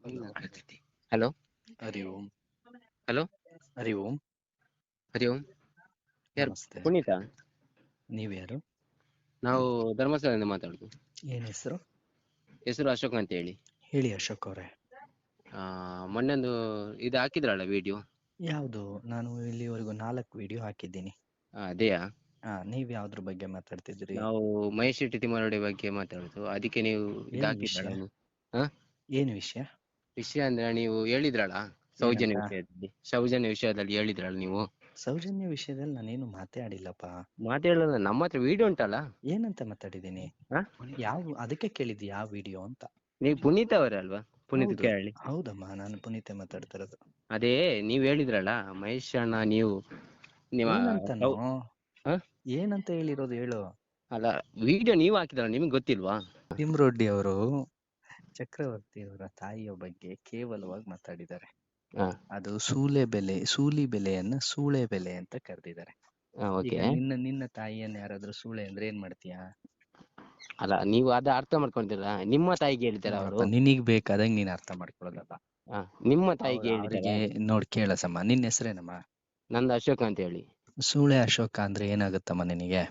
Hello? ಹರಿ ಓಂ. Hello? ಹರಿ ಓಂ. ಹರಿ ಓಂ. ಯಾರು? ನಮಸ್ತೆ. ನೀವು ನೀವ್ಯಾರು ನಾವು ಧರ್ಮಸ್ಥಳದಿಂದ ಮಾತಾಡುದು. ಏನ್ ಹೆಸರು? ಹೆಸರು ಅಶೋಕ್ ಅಂತ ಹೇಳಿ ಹೇಳಿ ಅಶೋಕ್ ಅವರೇ. ಆ ಮೊನ್ನೆ ಒಂದು ಇದು ಹಾಕಿದ್ರಲ್ಲ ವಿಡಿಯೋ? ಯಾವುದು? ನಾನು ಇಲ್ಲಿವರೆಗೂ ನಾಲ್ಕು ವಿಡಿಯೋ ಹಾಕಿದ್ದೀನಿ. ಅದೇಯಾ? ಹಾ ನೀವ್ ಯಾವ್ದ್ರ ಬಗ್ಗೆ ಮಾತಾಡ್ತಿದ್ರಿ ನಾವು ಮಹೇಶ್ ಶೆಟ್ಟಿ ತಿಮ್ಮರಡಿ ಬಗ್ಗೆ ಮಾತಾಡುದು. ಅದಕ್ಕೆ ನೀವು ಇದು ವಿಷಯ? ಏನ್ ವಿಷಯ? ವಿಷಯ ಅಂದ್ರೆ ನೀವು ಹೇಳಿದ್ರಲ್ಲ ಸೌಜನ್ಯ ಏನಂತ? ವಿಷಯದಲ್ಲಿ. ಸೌಜನ್ಯ ವಿಷಯದಲ್ಲಿ ಹೇಳಿದ್ರಲ್ಲ ನೀವು? ಸೌಜನ್ಯ ವಿಷಯದಲ್ಲಿ ನಾನೇನು ಮಾತಾಡಿಲ್ಲಪ್ಪ. ಮಾತಾಡಲ್ಲ ನಮ್ಮ ಹತ್ರ ವಿಡಿಯೋ ಉಂಟಲ್ಲ? ಏನಂತ ಮಾತಾಡಿದ್ದೀನಿ? ಹಾ? ಯಾವ ಅದಕ್ಕೆ ಕೇಳಿದ್ದು ಯಾವ ವಿಡಿಯೋ ಅಂತ? ನೀವು ಪುನೀತ್ ಅವರೇ ಅಲ್ವಾ? ಪುನೀತ್ ಹೌದು. ಕೇಳಿ ಹೌದಮ್ಮ ನಾನು ಪುನೀತೆ ಮಾತಾಡ್ತಿರೋದು ಅದೇ ನೀವ್ ಹೇಳಿದ್ರಲ್ಲ ಮಹೇಶ್ ಅಣ್ಣ ನೀವು ನಿಮ್ಮ ಏನಂತನೋ? ಸೌ- ಹಾ? ಏನಂತ ಹೇಳಿರೋದು ಹೇಳು. ಅಲ್ಲ ವಿಡಿಯೋ ನೀವು ಹಾಕಿದ್ರಲ್ಲ ನಿಮ್ಗೆ ಗೊತ್ತಿಲ್ವಾ? ತಿಮ್ರೊಡ್ಡಿ ಅವರು ಚಕ್ರವರ್ತಿ ಅವರ ತಾಯಿಯ ಬಗ್ಗೆ ಕೇವಲವಾಗಿ ಮಾತಾಡಿದ್ದಾರೆ. ಅದು ಸೂಲೆ ಬೆಲೆ ಸೂಲಿ ಬೆಲೆಯನ್ನ ಸೂಳೆ ಬೆಲೆ ಅಂತ ಕರೆದಿದ್ದಾರೆ. ನಿನ್ನ ನಿನ್ನ ತಾಯಿಯನ್ನ ಯಾರಾದ್ರೂ ಸೂಳೆ ಅಂದ್ರೆ ಏನ್ ಮಾಡ್ತೀಯಾ? ಅಲ್ಲ ನೀವು ಅದ ಅರ್ಥ ಮಾಡ್ಕೊಂತೀರ? ನಿಮ್ಮ ತಾಯಿಗೆ ಹೇಳ್ತಾರ ಅವರು. ನಿನಗ್ ಬೇಕಾದಂಗ್ ನೀನ್ ಅರ್ಥ ಮಾಡ್ಕೊಳ್ಳೋದಲ್ಲ ನಿಮ್ಮ ತಾಯಿಗೆ ಹೇಳಿದ್ರೆ ನೋಡ್ ಕೇಳಸಮ್ಮ. ನಿನ್ನ ಹೆಸರೇನಮ್ಮ? ನಂದು ಅಶೋಕ ಅಂತ ಹೇಳಿ. ಸೂಳೆ ಅಶೋಕ ಅಂದ್ರೆ ಏನಾಗುತ್ತಮ್ಮ ನಿನಗೆ?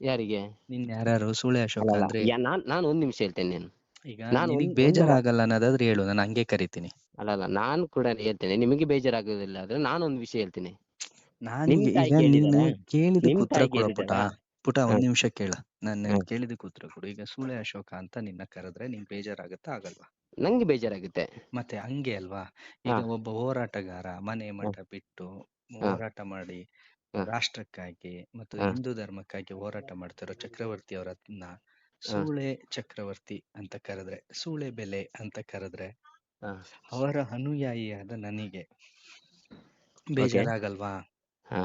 ಯಾರಿಗೆ? ನಿನ್ ಯಾರು ಸೂಳೆ ಅಶೋಕ ಅಂದ್ರೆ ನಾನ್ ನಾನು ಒಂದ್ ನಿಮಿಷ ಹೇಳ್ತೇನೆ ನಾನು. ಈಗ ನಾನು ನಿನಗ್ ಒಂದು- ಬೇಜಾರಾಗಲ್ಲ ಅನ್ನೋದಾದ್ರೆ ಹೇಳು ನಾನು ಹಂಗೆ ಕರಿತೀನಿ. ಅಲ್ಲ ಅಲ್ಲ ನಾನು ಕೂಡ ಹೇಳ್ತೇನೆ ನಿಮಗೆ ಬೇಜಾರಾಗೋದಿಲ್ಲ ಆದ್ರೆ ನಾನು ಒಂದು ವಿಷಯ ಹೇಳ್ತೀನಿ. ನಾನು ನಿಮ್ ಈಗ ತಾಯಿಗೆ ನಿನ್ನ ಹೇಳಿದಾರಾ? ಕೇಳಿದ ನಿಮ್ ಉತ್ತರ ತಾಯಿಗೆ ಕೊಡ ಪುಟ. ಹೇಳಿದಾರಾ? ಪುಟ ಒಂದ್ ನಿಮಿಷ ಕೇಳ. ನಾನು ಕೇಳಿದ ಕೇಳಿದಕ್ಕೆ ಉತ್ತರ ಕೊಡು. ಈಗ ಸೂಳೆ ಅಶೋಕ ಅಂತ ನಿನ್ನ ಕರೆದ್ರೆ ನಿಂಗೆ ಬೇಜಾರಾಗುತ್ತಾ ಆಗಲ್ವಾ? ನಂಗೆ ಬೇಜಾರಾಗುತ್ತೆ. ಮತ್ತೆ ಹಂಗೆ ಅಲ್ವಾ? ಈಗ ಒಬ್ಬ ಹೋರಾಟಗಾರ ಮನೆ ಮಠ ಬಿಟ್ಟು ಹೋರಾಟ ಮಾಡಿ ಹಾ. ರಾಷ್ಟ್ರಕ್ಕಾಗಿ ಮತ್ತು ಹಾ. ಹಿಂದೂ ಧರ್ಮಕ್ಕಾಗಿ ಹೋರಾಟ ಮಾಡ್ತಿರೋ ಚಕ್ರವರ್ತಿ ಅವರನ್ನ ಸೂಳೆ ಚಕ್ರವರ್ತಿ ಅಂತ ಕರೆದ್ರೆ ಸೂಳೆ ಬೆಲೆ ಅಂತ ಕರೆದ್ರೆ ಹಾ. ಅವರ ಅನುಯಾಯಿಯಾದ ನನಗೆ ಬೇಜಾರಾಗಲ್ವಾ? ಹಾ.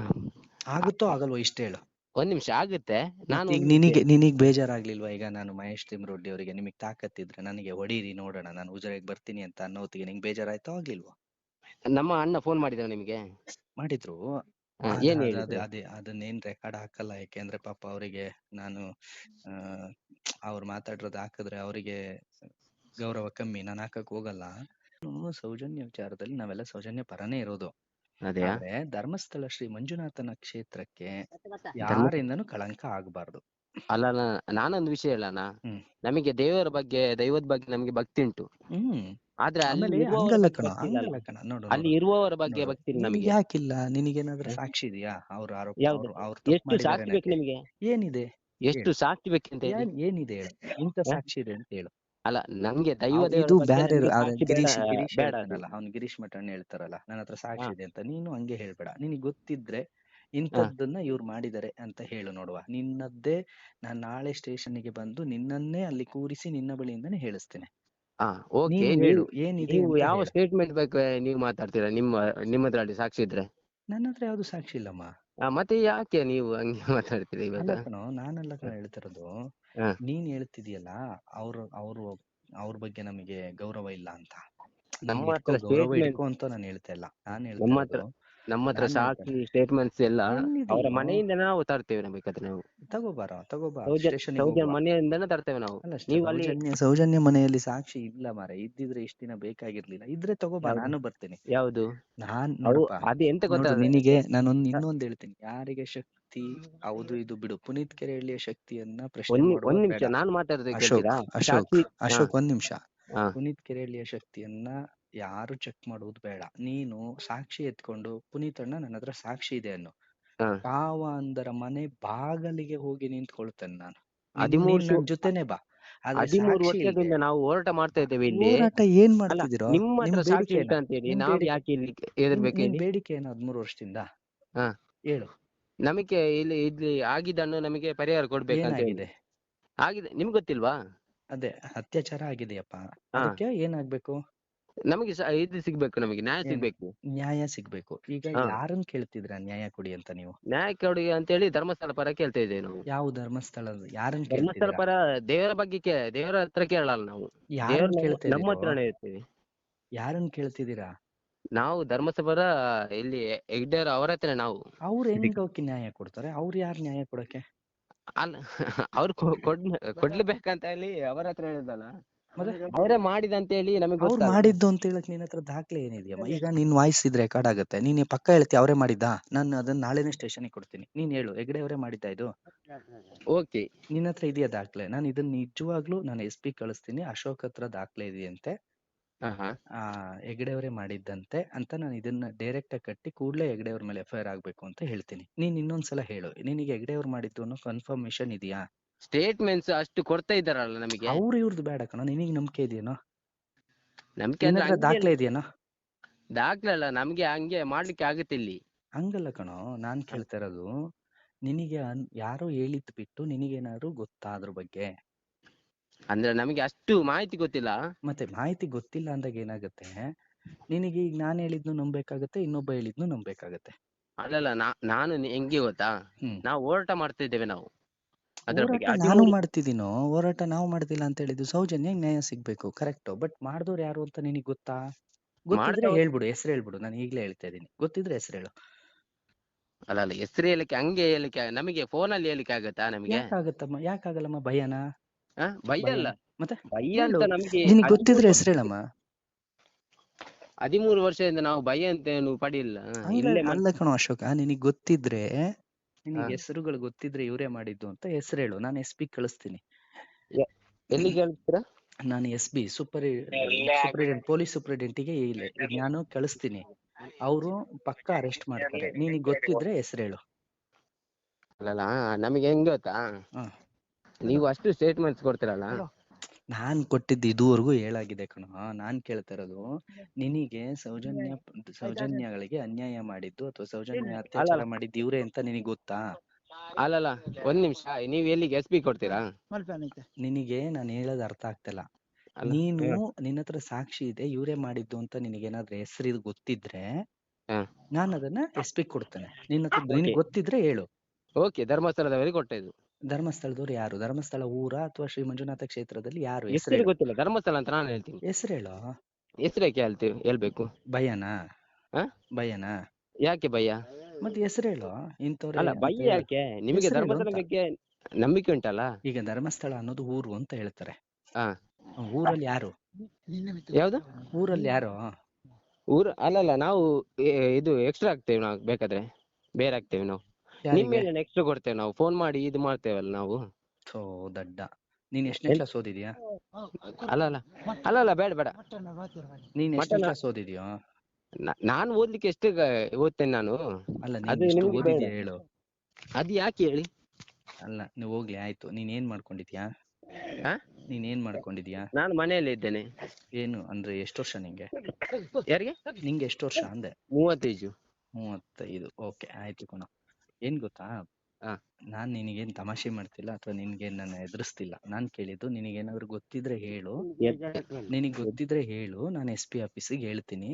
ಆಗುತ್ತೋ ಆಗಲ್ವೋ ಇಷ್ಟ ಹೇಳು. ಒಂದ್ ನಿಮಿಷ ಆಗುತ್ತೆ. ನಾನು ಮತ್ತ್ ಈಗ ಒಂದ್ ನಿನಗೆ ನಿನಗ್ ಬೇಜಾರಾಗ್ಲಿಲ್ವಾ? ಈಗ ನಾನು ಮಹೇಶ್ ತಿಮ್ರೊಡ್ಡಿ ಅವರಿಗೆ ನಿಮಗೆ ತಾಕತ್ತಿದ್ರೆ ನನಗೆ ಹೊಡೀರಿ ನೋಡೋಣ. ನಾನು ಉಜರೆಗೆ ಬರ್ತೀನಿ ಅಂತ ಅನ್ನೋತ್ತಿಗೆ ನಿಂಗೆ ಬೇಜಾರಾಯ್ತೋ ಆಗ್ಲಿಲ್ವಾ? ನಮ್ಮ ಅಣ್ಣ ಫೋನ್ ಮಾಡಿದ ನಿಮ್ಗೆ? ಮಾಡಿದ್ರು. ಏನ್ ಅದ್- ಅದೇ ಅದೇ ಅದನ್ನೇನ್ ರೆಕಾರ್ಡ್ ಹಾಕಲ್ಲ ಯಾಕೆಂದ್ರೆ ಪಾಪ ಅವರಿಗೆ ನಾನು ಆ ಅವ್ರು ಮಾತಾಡಿರೋದು ಹಾಕಿದ್ರೆ ಅವರಿಗೆ ಗೌರವ ಕಮ್ಮಿ. ನಾನು ಹಾಕಕ್ ಹೋಗಲ್ಲ. ಸೌಜನ್ಯ ವಿಚಾರದಲ್ಲಿ ನಾವೆಲ್ಲ ಸೌಜನ್ಯ ಪರನೇ ಇರೋದು. ಅದೇ. ಆದ್ರೆ ಧರ್ಮಸ್ಥಳ ಶ್ರೀ ಮಂಜುನಾಥನ ಕ್ಷೇತ್ರಕ್ಕೆ ಯಾರಿಂದನೂ ಕಳಂಕ ಆಗ್ಬಾರ್ದು. ಅಲ್ಲ ಅಲ್ಲ, ನಾನೊಂದು ವಿಷಯ ಹೇಳಣ ಹ್ಮ್. ನಮಗೆ ದೇವರ ಬಗ್ಗೆ ದೈವದ ಬಗ್ಗೆ ನಮಗೆ ಭಕ್ತಿ ಉಂಟು. ಹ್ಮ್. ಆದ್ರೆ ಅಲ್ಲಿ ಇರುವವರ ಹಂಗಲ್ಲ ಬಗ್ಗೆ ಭಕ್ತಿ ಇಲ್ಲ ಹಂಗಲ್ಲ ಅಲ್ಲ. ಕಣ ನೋಡು ಅಲ್ಲಿ ಇರುವವರ ಬಗ್ಗೆ ನೋಡು. ಭಕ್ತಿ ಇಲ್ಲ ನಿನಗೆ ನಮಗೆ. ಯಾಕಿಲ್ಲ? ನಿನಗೇನಾದ್ರೂ ಸಾಕ್ಷಿ ಇದೆಯಾ? ಅವ್ರ ಆರೋಪ ಯಾವ್ದು? ಅವ್ರು ಅವ್ರು ತಪ್ಪು ಎಷ್ಟು ಮಾಡಿದ್ದಾರೆ ಸಾಕ್ಷಿ ಬೇಕು ಅನ್ನಕ್ಕೆ? ನಿಮಗೆ? ಏನಿದೆ? ಎಷ್ಟು ಸಾಕ್ಷಿ ಬೇಕು ಅಂತ ಏನ್- ಏನಿದೆ ಹೇಳು? ಇಂಥ ಸಾಕ್ಷಿ ಇದೆ ಅಂತ ಹೇಳು. ಅಲ್ಲ ನಂಗೆ ದೈವ ದೇವರ ಇದು ಬಗ್ಗೆ ಬ್ಯಾರೆ ನಮ್ಗೆ ಸಾಕ್ಷಿ ಬೇಡ ಗಿರೀಶ್ ಗಿರೀಶ್ ಬೇಡ ಅದು. ಹೇಳ್ತಾನಲ್ಲ ಅವ್ನು ಗಿರೀಶ್ ಮಠಣ್ಣ ಹೇಳ್ತಾರಲ್ಲ ನನ್ನ ಹತ್ರ ಸಾಕ್ಷಿ ಹಾ. ಇದೆ ಅಂತ. ನೀನು ಹಂಗೆ ಹೇಳ್ಬೇಡ. ನಿನಗೆ ಗೊತ್ತಿದ್ರೆ ಇಂಥದ್ದನ್ನ ಇವ್ರು ಮಾಡಿದ್ದಾರೆ ಅಂತ ಹೇಳು ನೋಡುವ. ನಿನ್ನದ್ದೇ ನಾನ್ ನಾಳೆ ಸ್ಟೇಷನ್ಗೆ ಬಂದು ನಿನ್ನನ್ನೇ ಅಲ್ಲಿ ಕೂರಿಸಿ ನಿನ್ನ ಬಳಿಯಿಂದನೇ ಹೇಳಿಸ್ತೇನೆ. ಹಾ ಓಕೆ. ನೀನು ನೀವು ಹೇಳು ಏನಿದೆ ನೀವು ಅಂತ ಯಾವ ಹೇಳು. ಸ್ಟೇಟ್ಮೆಂಟ್ ಬಗ್ಗೆ ನೀವು ಮಾತಾಡ್ತೀರಾ? ನಿಮ್ಮ ನಿಮ್ಮ ಹತ್ರ ಸಾಕ್ಷಿ ಇದ್ರೆ. ನನ್ನ ಹತ್ರ ಯಾವ್ದು ಸಾಕ್ಷಿ ಇಲ್ಲಮ್ಮ. ಆ, ಮತ್ತೆ ಯಾಕೆ ನೀವು ಹಂಗೆ ಮಾತಾಡ್ತೀರಾ ಇವಾಗ? ಅಲ್ಲ ಕಣೋ ನಾನೆಲ್ಲ ಕಣ ಹೇಳ್ತಿರೋದು. ಹಾ. ನೀನ್ ಹೇಳ್ತಿದೀಯಲ್ಲ ಅವ್ರು ಅವ್ರು ಅವ್ರ ಬಗ್ಗೆ ನಮಗೆ ಗೌರವ ಇಲ್ಲ ಅಂತ. ನಮ್ಮ ಇಟ್ಕೋ, ಗೌರವ statement- ಇಟ್ಕೋ ಅಂತ ನಾನು ಹೇಳ್ತಾ ಇಲ್ಲ. ನಾನು ನಮ್ಮ ಹೇಳ್ತಾ ಹತ್ರ ನಮ್ಮ ಹತ್ರ ಸಾಕ್ಷಿ ಸ್ಟೇಟ್ಮೆಂಟ್ಸ್ ಎಲ್ಲ ಎಲ್ಲಿದೆ ಅವರ ಇದು? ಮನೆಯಿಂದ ನಾವು ತರ್ತೇವೆ ನಮಗೆ ಬೇಕಾದ್ರೆ ನಾವು. ತಗೋಬಾರ ತಗೋಬಾ ಸೌಜನ್ಯ ಸ್ಟೇಷನ್ಗೆ ಸೌಜನ್ಯ ಹೋಗುವ ಮನೆಯಿಂದನೇ ತರ್ತೇವೆ ನಾವು. ಅಲ್ಲ ನೀವು ಅಲ್ಲಿ ಸೌಜನ್ಯ ಸೌಜನ್ಯ ಮನೆಯಲ್ಲಿ ಸಾಕ್ಷಿ ಇಲ್ಲ ಮಾರ. ಇದ್ದಿದ್ರೆ ಇಷ್ಟ ದಿನ ಬೇಕಾಗಿರ್ಲಿಲ್ಲ. ಇದ್ರೆ ತಗೋಬಾ? ನಾನು ಬರ್ತೇನೆ. ಯಾವುದು? ನಾನ್ ಅವು ನೋಡಪ್ಪ. ಅದು ಎಂತ ನೋಡು ಗೊತ್ತಾ ನಿನಗೆ ನಾನು ಇನ್ನೊಂದು ಹೇಳ್ತೀನಿ. ಯಾರಿಗೆ ಶಕ್ತಿ? ಹೌದು ಇದು ಬಿಡು. ಪುನೀತ್ ಕೆರೆಹಳ್ಳಿಯ ಶಕ್ತಿಯನ್ನ ಪ್ರಶ್ನೆ ಒಂದ್ ಒಂದ್ ನಿಮಿಷ ನಾನು ಮಾತಾಡೋದು ಅಶೋಕ್ ಕೇಳ್ತೀರಾ? ಅಶೋಕ್ ಸಾಕ್ಷಿ ಅಶೋಕ್ ಒಂದ್ ನಿಮಿಷ. ಹಾ. ಪುನೀತ್ ಕೆರೆಹಳ್ಳಿಯ ಶಕ್ತಿಯನ್ನ ಯಾರು ಚೆಕ್ ಮಾಡುವುದು ಬೇಡ. ನೀನು ಸಾಕ್ಷಿ ಎತ್ಕೊಂಡು ಪುನೀತ್ ಅಣ್ಣ ನನ್ನ ಹತ್ರ ಸಾಕ್ಷಿ ಇದೆ ಅನ್ನು ಹಾ. ಕಾವ ಅಂದರ ಮನೆ ಬಾಗಲಿಗೆ ಹೋಗಿ ನಿಂತ್ಕೊಳ್ತೇನೆ ನಾನು. ಹದಿಮೂರು ನೀನ್ ಜೊತೆನೆ ಬಾ. ಆದ್ರೆ ಹದಿಮೂರು ಸಾಕ್ಷಿ ಇಲ್ದೆ- ವರ್ಷದಿಂದ ನಾವು ಹೋರಾಟ ಮಾಡ್ತಾ ಇದ್ದೇವೆ ಇಲ್ಲಿ. ಹೋರಾಟ ಏನ್ ಅಲ್ಲ ಮಾಡ್ತಿದ್ದೀರೋ? ನಿಮ್ಮ ನಿಮ್ ಸಾಕ್ಷಿ ಬೇಡಿಕೆ ಉಂಟು ಅಂತ ಹೇಳಿ ನಿಮ್ ನಾವು ಬೇಡಿಕೆ- ಯಾಕೆ ಇಲ್ಲಿ ನಿನ್- ಎದುರ್ಬೇಕು ಇಲ್ಲಿ ಬೇಡಿಕೆ ಏನು ಹದ್ಮೂರು ವರ್ಷದಿಂದ? ಹಾ. ಹೇಳು. ನಮಗೆ ಇಲ್ಲಿ ಇಲ್ಲಿ ಆಗಿದ್ದನ್ನು ನಮಗೆ ಪರಿಹಾರ ಕೊಡ್ಬೇಕು ಹೇಳಿ. ಏನಾಗಿದೆ? ಆಗಿದೆ ನಿಮ್ಗೆ ಗೊತ್ತಿಲ್ವಾ? ಅದೇ ಅತ್ಯಾಚಾರ ಆಗಿದೆಯಪ್ಪ. ಹಾ. ಅದಕ್ಕೆ ಏನಾಗ್ಬೇಕು? ನಮಗೆ ಸ- ಇದು ಸಿಗ್ಬೇಕು ನಮಗೆ ನ್ಯಾಯ ಏನು? ಸಿಗ್ಬೇಕು. ನ್ಯಾಯ ಸಿಗ್ಬೇಕು. ಈಗ ಹಾ. ಯಾರನ್ನ ಕೇಳ್ತಿದ್ರ ನ್ಯಾಯ ಕೊಡಿ ಅಂತ ನೀವು? ನ್ಯಾಯ ಕೊಡಿ ಅಂತ ಹೇಳಿ ಧರ್ಮಸ್ಥಳ ಪರ ಕೇಳ್ತಾ ಇದ್ದೇವೆ ನಾವು. ಯಾವ ಧರ್ಮಸ್ಥಳ ಯಾರನ್ನ ಧರ್ಮಸ್ಥಳ ಪರ ದೇವರ ಬಗ್ಗೆ ಕೇ ದೇವರ ಹತ್ರ ಕೇಳಲ್ಲ ನಾವು. ಯಾರು ಕೇಳ್ತೀವಿ ನಮ್ಮ- ಕೇಳ್ತಿದ್ದೀರೋ ನಮ್ಮ ಹತ್ರನೇ ಇರ್ತೀವಿ ಯಾರನ್ನ ಕೇಳ್ತಿದ್ದೀರಾ? ನಾವು ಧರ್ಮಸ್ಥಳ ಪರ ಇಲ್ಲಿ ಹೆಗ್ಡೇರ್ ಅವರ ಹತ್ರ ನಾವು. ಅವ್ರ ಹೆಂಗ್ ಹೋಗಿ ನ್ಯಾಯ ಕೊಡ್ತಾರೆ? ಅವ್ರು ಯಾರು ನ್ಯಾಯ ಕೊಡಕ್ಕೆ? ಅಲ್ಲ ಅವ್ರು ಕೊಡ್ ಕೊಡ್ಲೇಬೇಕಂತ ಹೇಳಿ ಅವರ ಹತ್ರ ಹೇಳಿದಲ್ಲ ಅವರೇ ಮಾಡಿದ ಅಂತ ಹೇಳಿ ನಮಗೆ ಅವ್ರು ಮಾಡಿದ್ದು ಅಂತ ಹೇಳಕ್ ನಿನ್ನ ಹತ್ರ ದಾಖಲೆ ಏನಿದೆಯಮ್ಮ? ಈಗ ನಿನ್ ವಾಯ್ಸ್ ಇದ್ರೆ ರೆಕಾರ್ಡ್ ಆಗುತ್ತೆ. ನೀನ್ ಪಕ್ಕ ಹೇಳ್ತಿ ಅವರೇ ಮಾಡಿದ್ದ? ನಾನು ಅದನ್ನ ನಾಳೆನೇ ಸ್ಟೇಷನ್ಗೆ ಕೊಡ್ತೀನಿ. ನೀನ್ ಹೇಳು ಹೆಗಡೆ ಅವರೇ ಮಾಡಿದ್ದ ಇದು? ಓಕೆ ನಿನ್ನ ಹತ್ರ ಇದೆಯಾ ದಾಖಲೆ? ನಾನು ಇದನ್ನ ನಿಜವಾಗ್ಲೂ ನಾನು ಎಸ್ ಪಿ ಕಳಿಸ್ತೀನಿ. ಅಶೋಕ್ ಹತ್ರ ದಾಖಲೆ ಇದೆಯಂತೆ. ಆ ಹೆಗ್ಡೆ ಅವರೇ ಮಾಡಿದ್ದಂತೆ ಅಂತ ನಾನು ಇದನ್ನ ಡೈರೆಕ್ಟ್ ಆಗಿ ಕಟ್ಟಿ ಕೂಡಲೇ ಹೆಗಡೆಯವ್ರ ಮೇಲೆ ಎಫ್ ಐ ಆರ್ ಆಗ್ಬೇಕು ಅಂತ ಹೇಳ್ತೀನಿ. ನೀನ್ ಇನ್ನೊಂದ್ಸಲ ಹೇಳು. ನಿನಗೆ ಹೆಗ್ಡೆ ಅವ್ರು ಮಾಡಿದ್ದು ಅನ್ನೋ ಕನ್ಫರ್ಮೇಶನ್ ಇದೆಯಾ? ಸ್ಟೇಟ್ಮೆಂಟ್ಸ್ ಅಷ್ಟು ಕೊಡ್ತಾ ಇದ್ದಾರಲ್ಲ ನಮಗೆ? ಅವ್ರು ಇವ್ರದ್ದು ಬೇಡ ಕಣ ನಿನಗೆ ನಂಬಿಕೆ ಇದೆಯೇನೋ? ನಮ್ಗೆ ನಿನ್ನ ಅಂದ್ರೆ ಹತ್ರ ದಾಖಲೆ ಇದೆಯೇನೋ? ದಾಖಲೆ ಅಲ್ಲ ನಮ್ಗೆ ಹಂಗೆ ಮಾಡ್ಲಿಕ್ಕೆ ಆಗುತ್ತೆ ಇಲ್ಲಿ. ಹಂಗಲ್ಲ ಕಣೋ ನಾನ್ ಕೇಳ್ತಾ ಇರೋದು ನಿನಗೆ ಅನ್ ಯಾರೋ ಹೇಳಿದ್ ಬಿಟ್ಟು ನಿನಗೇನಾದ್ರು ಗೊತ್ತಾ ಅದ್ರ ಬಗ್ಗೆ? ಅಂದ್ರೆ ನಮಗೆ ಅಷ್ಟು ಮಾಹಿತಿ ಗೊತ್ತಿಲ್ಲ? ಮತ್ತೆ ಮಾಹಿತಿ ಗೊತ್ತಿಲ್ಲ ಅಂದಾಗ ಏನಾಗುತ್ತೆ? ನಿನಗೆ ಈಗ ನಾನ್ ಹೇಳಿದ್ನು ನಂಬೇಕಾಗತ್ತೆ ಇನ್ನೊಬ್ಬ ಹೇಳಿದ್ನು ನಂಬೇಕಾಗತ್ತೆ ಅಲ್ಲಲ್ಲ ನಾ ನಾನು ನಿ- ಹೆಂಗೆ ಗೊತ್ತಾ? ಹ್ಮ್. ನಾವು ಹೋರಾಟ ಮಾಡ್ತಾ ಇದ್ದೇವೆ ನಾವು. ಅದ್ರ ಬಗ್ಗೆ ಹೋರಾಟ ನಾನು ಮಾಡ್ತಿದ್ದೀನೋ ಹೋರಾಟ ನಾವು ಮಾಡ್ತಿಲ್ಲ ಅಂತ ಹೇಳಿದ್ದು ಸೌಜನ್ಯ ನ್ಯಾಯ ಸಿಗ್ಬೇಕು ಕರೆಕ್ಟ್. ಬಟ್ ಮಾಡ್ದವ್ರು ಯಾರು ಅಂತ ನಿನಗೆ ಗೊತ್ತಾ? ಗೊತ್ತಿದ್ರೆ ಮಾಡ್ದವ್ರು- ಹೇಳ್ಬಿಡು ಹೆಸರು ಹೇಳ್ಬಿಡು. ನಾನು ಈಗ್ಲೇ ಹೇಳ್ತಾ ಇದ್ದೀನಿ. ಗೊತ್ತಿದ್ರೆ ಹೆಸರು ಹೇಳು. ಅಲ್ಲ ಅಲ್ಲ ಹೆಸರು ಹೇಳಿಕ್ಕೆ ಹಂಗೆ ಹೇಳಕ್ಕೆ ನಮಗೆ ಫೋನ್ ಅಲ್ಲಿ ಹೇಳಕ್ಕೆ ಆಗತ್ತಾ ನಮಗೆ? ಯಾಕಾಗತ್ತಮ್ಮ ಯಾಕಾಗಲ್ಲಮ್ಮ ಭಯನ? ಭಯ ಭಯ. ಅಲ್ಲ. ಮತ್ತೆ? ಭಯ ಅಂತ ನಮಗೆ ನಮ್ಗೆ ನಿನಗೆ ಗೊತ್ತಿದ್ರೆ ಹೆಸರು ಹೇಳಮ್ಮ. ಹದಿಮೂರು ವರ್ಷದಿಂದ ನಾವು ಭಯ ಅಂತ ಏನು ಪಡಿಲ್ಲ. ಆ, ಹಂಗ ಇಲ್ಲೇ ಮಾಡ್- ಅಲ್ಲ ಕಣೋ ಅಶೋಕ ನಿನಗೆ ಗೊತ್ತಿದ್ರೆ ನಿನಗೆ. ಹೆಸರುಗಳು ಗೊತ್ತಿದ್ರೆ ಇವರೇ ಮಾಡಿದ್ದು ಅಂತ ಹೆಸರು ಹೇಳು ನಾನು ಎಸ್ ಪಿ ಕಳಿಸ್ತೀನಿ. ಎಲ್ಲಿಗೆ ಹೇಳ್ತೀರಾ? ನಾನು S B super superintendent police ಸೂಪರಿಡೆಂಟಿಗೆ ಇಲ್ಲ ನಾನು ಕಳಿಸ್ತೀನಿ. ಅವರು ಪಕ್ಕ ಅರೆಸ್ಟ್ ಮಾಡ್ತಾರೆ. ನಿನಗೆ ಗೊತ್ತಿದ್ರೆ ಹೆಸರು ಹೇಳು ಅಲ್ಲಲ್ಲ ನಮಗೆ ಹೆಂಗ್ ಗೊತ್ತಾ? ಹಾ. ನೀವು ಅಷ್ಟು ಸ್ಟೇಟ್ಮೆಂಟ್ಸ್ ಕೊಡ್ತೀರಲ್ಲ? ನಾನ್ ಕೊಟ್ಟಿದ್ದು ಇದುವರೆಗೂ ಹೇಳಾಗಿದೆ ಕಣೋ. ನಾನ್ ಕೇಳ್ತಾ ಇರೋದು ನಿನಗೆ ಸೌಜನ್ಯ ಸೌಜನ್ಯಗಳಿಗೆ ಅನ್ಯಾಯ ಮಾಡಿದ್ದು ಅಥವಾ ಸೌಜನ್ಯ ಅತ್ಯಾಚಾರ ಮಾಡಿದ್ದು ಇವ್ರೆ ಅಂತ ನಿನಗೆ ಗೊತ್ತಾ? ಅಲ್ಲಲ್ಲ ಒಂದ್ ನಿಮಿಷ. ನೀವ್ ಎಲ್ಲಿಗೆ ಎಸ್ ಪಿ ಕೊಡ್ತೀರಾ? ನಿನಗೆ ನಾನು ಹೇಳೋದು ಅರ್ಥ ಆಗ್ತಿಲ್ಲ. ನೀನು. ನಿನ್ನ ಹತ್ರ ಸಾಕ್ಷಿ ಇದೆ ಇವ್ರೆ ಮಾಡಿದ್ದು ಅಂತ ನಿನಗೇನಾದ್ರೂ ಹೆಸರು ಇದು ಗೊತ್ತಿದ್ರೆ. ನಾನು ಅದನ್ನ ಎಸ್ ಪಿ ಕೊಡ್ತೇನೆ. ನಿನ್ನ ಹತ್ರ ನಿನಗೆ ಗೊತ್ತಿದ್ರೆ ಹೇಳು. ಓಕೆ ಧರ್ಮಸ್ಥಳದವರಿಗೆ ಕೊಟ್ಟಿದ್ದು ಧರ್ಮಸ್ಥಳದವ್ರು ಯಾರು? ಧರ್ಮಸ್ಥಳ ಊರ ಅಥವಾ ಶ್ರೀ ಮಂಜುನಾಥ ಕ್ಷೇತ್ರದಲ್ಲಿ ಯಾರು? ಹೆಸರು ಹೆಸರು ಗೊತ್ತಿಲ್ಲ. ಧರ್ಮಸ್ಥಳ ಅಂತ ನಾನು ಹೇಳ್ತೀನಿ. ಹೆಸರು ಹೇಳು? ಹೆಸರು ಯಾಕೆ ಹೇಳ್ತೀವಿ ಹೇಳ್ಬೇಕು? ಭಯನಾ? ಹಾ? ಭಯನಾ? ಯಾಕೆ ಭಯ? ಮತ್ತೆ ಹೆಸರು ಹೇಳು? ಇಂಥವ್ರು ಅಲ್ಲ ಭಯ ಯಾಕೆ? ನಿಮಗೆ ಹೆಸರು ಹೇಳು ಧರ್ಮಸ್ಥಳ ಅಂತ. ಬಗ್ಗೆ ನಂಬಿಕೆ ಉಂಟಲ್ಲ? ಈಗ ಧರ್ಮಸ್ಥಳ ಅನ್ನೋದು ಊರು ಅಂತ ಹೇಳ್ತಾರೆ. ಹಾ. ಊರಲ್ಲಿ ಯಾರು? ಯಾವ್ದು? ಊರಲ್ಲಿ ಯಾರು? ಊರು ಅಲ್ಲಲ್ಲ ನಾವು ಏ, ಇದು ಎಕ್ಸ್ಟ್ರಾ ಹಾಕ್ತೇವೆ ನಾವು ಬೇಕಾದ್ರೆ. ಬೇರೆ ಹಾಕ್ತೇವೆ ನಾವು. ನಿಮ್ಮ ನೆಕ್ಸ್ಟ್ ಮೇಲೆ ಕೊಡ್ತೇವೆ ನಾವು. ಫೋನ್ ಮಾಡಿ ಇದು ಮಾಡ್ತೇವಲ್ಲ ನಾವು. ಸೋ ದಡ್ಡ. ನೀನ್ ಎಷ್ಟನೇ ಕ್ಲಾಸ್ ಓದಿದ್ಯಾ? ಅಲ್ಲ ಅಲ್ಲ. ಅಲ್ಲ ಅಲ್ಲ ಬೇಡ ಬೇಡ. ನೀನ್ ಎಷ್ಟನೇ ಕ್ಲಾಸ್ ಓದಿದ್ಯೋ? ನಾನು ಓದ್ಲಿಕ್ಕೆ ಎಷ್ಟು ಓದ್ತೇನೆ ನಾನು? ಅಲ್ಲ ಅದು ಓದಿದ್ಯಾ ಹೇಳು. ಅದು ಯಾಕೆ ಹೇಳಿ? ಅಲ್ಲ ನೀವು ಹೋಗ್ಲಿ ಆಯ್ತು. ನೀನ್ ಏನ್ ಮಾಡ್ಕೊಂಡಿದ್ಯಾ? ನೀನ್ ಏನ್ ಮಾಡ್ಕೊಂಡಿದ್ಯಾ? ನಾನು ಮನೆಯಲ್ಲೇ ಇದ್ದೇನೆ. ಏನು ಅಂದ್ರೆ ಎಷ್ಟು ವರ್ಷ ನಿಂಗೆ? ಯಾರಿಗೆ? ನಿಂಗೆ ಎಷ್ಟು ವರ್ಷ ಅಂದೆ? ಮೂವತ್ತೈದು. ಮೂವತ್ತೈದು. ಓಕೆ ಆಯ್ತು ಕಣ. ಏನ್ ಗೊತ್ತಾ. ನಾನ್ ನಿನಗೇನ್ ತಮಾಷೆ ಮಾಡ್ತಿಲ್ಲ ಅಥವಾ ನಿನ್ಗೇನ್ ನಾನು ಎದುರಿಸ್ತಿಲ್ಲ. ನಾನ್ ಕೇಳಿದ್ದು ನಿನಗೇನಾದ್ರು ಗೊತ್ತಿದ್ರೆ ಹೇಳು. ನಿನಗ್ ಗೊತ್ತಿದ್ರೆ ಹೇಳು. ನಾನು ಎಸ್ ಪಿ ಆಫೀಸಿಗೆ ಹೇಳ್ತೀನಿ.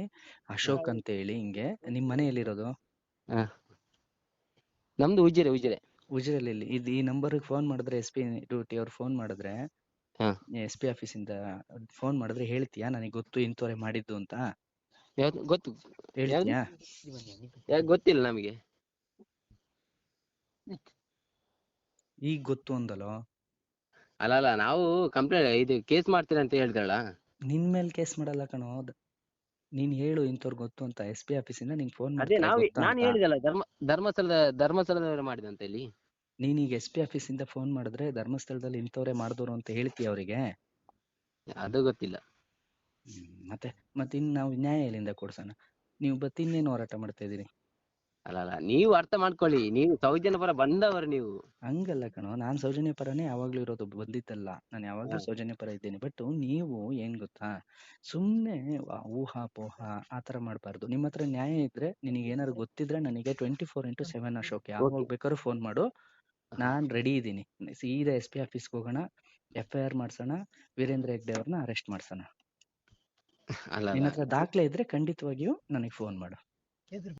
ಅಶೋಕ್ ಅಂತ ಹೇಳಿ ಹಿಂಗೆ. ನಿಮ್ ಮನೆಯಲ್ಲಿರೋದು? ನಮ್ದು ಉಜಿರೆ ಉಜಿರೆ. ಉಜಿರಲ್ಲಿ ಇದು ಈ ನಂಬರ್ ಫೋನ್ ಮಾಡಿದ್ರೆ ಎಸ್ ಪಿ ಡ್ಯೂಟಿ ಅವ್ರು ಫೋನ್ ಮಾಡಿದ್ರೆ ಹಾ. ಎಸ್ ಪಿ ಆಫೀಸಿಂದ ಫೋನ್ ಮಾಡಿದ್ರೆ ಹೇಳ್ತೀಯಾ? ನನಗೆ ಗೊತ್ತು ಇಂಥವ್ರೆ ಮಾಡಿದ್ದು ಅಂತ. ಯಾವ್ದು ಗೊತ್ತು. ಹೇಳ್ತೀಯಾ? ಯಾಕೆ ಗೊತ್ತಿಲ್ಲ ನಮಗೆ. ಈಗ ಗೊತ್ತು ಅಂದಲೋ? ಅಲ್ಲ ಅಲ್ಲ ನಾವು ಕಂಪ್ಲೇಂಟ್ ಇದು ಕೇಸ್ ಮಾಡ್ತೀರಾ ಅಂತ ಹೇಳಿದ್ರಲ್ಲ ನಿನ್ ಮೇಲೆ ಕೇಸ್ ಮಾಡಲ್ಲ ಕಣೋ ನೀನ್ ಹೇಳು ಇಂಥವ್ರ ಗೊತ್ತು ಅಂತ ಎಸ್ ಪಿ ಆಫೀಸಿಂದ ನಿಂಗೆ ಫೋನ್ ಅದೇ ನಾವು ನಾನು ಅಂತ. ಹೇಳಿದಲ್ಲ ಧರ್ಮ ಧರ್ಮಸ್ಥಳದ ಧರ್ಮಸ್ಥಳದವರು ಮಾಡಿದಂತ ಇಲ್ಲಿ ನೀನ್ ಈಗ ಎಸ್ ಪಿ ಆಫೀಸಿಂದ ಫೋನ್ ಮಾಡಿದ್ರೆ ಧರ್ಮಸ್ಥಳದಲ್ಲಿ ಇಂಥವ್ರೆ ಮಾಡಿದ್ರು ಅಂತ ಹೇಳ್ತೀಯ ಅವರಿಗೆ? ಅದು ಗೊತ್ತಿಲ್ಲ. ಮತ್ತೆ ಮತ್ತೆ ಇನ್ ನಾವು ನ್ಯಾಯ ಎಲ್ಲಿಂದ ಕೊಡ್ಸೋಣ. ನೀವು ಬತ್ತಿನ್ನೇನು ಹೋರಾಟ ಮಾಡ್ತಾ ಇದೀರಿ ಅಲ್ಲ ಅಲ್ಲ ನೀವು ಅರ್ಥ ಮಾಡ್ಕೊಳ್ಳಿ. ನೀವು ಸೌಜನ್ಯ ಪರ ಬಂದವರು ನೀವು. ಹಂಗಲ್ಲ ಕಣೋ ನಾನ್ ಸೌಜನ್ಯ ಪರನೇ ಯಾವಾಗ್ಲೂ ಇರೋದು ಬಂದಿತ್ತಲ್ಲ. ನಾನು ಯಾವಾಗ್ಲೂ. ಸೌಜನ್ಯ ಪರ ಇದ್ದೀನಿ. ಬಟ್ ನೀವು ಏನ್ ಗೊತ್ತಾ ಸುಮ್ನೆ ಊಹಾ ಪೋಹ ಆತರ ಮಾಡ್ಬಾರ್ದು. ನಿಮ್ಮ ಹತ್ರ ನ್ಯಾಯ ಇದ್ರೆ ನಿನಗೆ ಏನಾದ್ರು ಗೊತ್ತಿದ್ರೆ ನನಗೆ twenty four into seven Ashok ಯಾವಾಗ ಬೇಕಾದ್ರೂ ಫೋನ್ ಮಾಡು. ನಾನ್ ರೆಡಿ ಇದ್ದೀನಿ. ಸೀದಾ ಎಸ್ ಪಿ ಆಫೀಸ್ಗೆ ಹೋಗೋಣ ಎಫ್ ಐ ಆರ್ ಮಾಡ್ಸೋಣ ವೀರೇಂದ್ರ ಹೆಗ್ಡೆ ಅವ್ರನ್ನ ಅರೆಸ್ಟ್ ಮಾಡ್ಸೋಣ. ಅಲ್ಲ ನಿನ್ನ ಹತ್ರ ದಾಖಲೆ ಇದ್ರೆ ಖಂಡಿತವಾಗಿಯೂ ನನಗೆ ಫೋನ್ ಮಾಡು.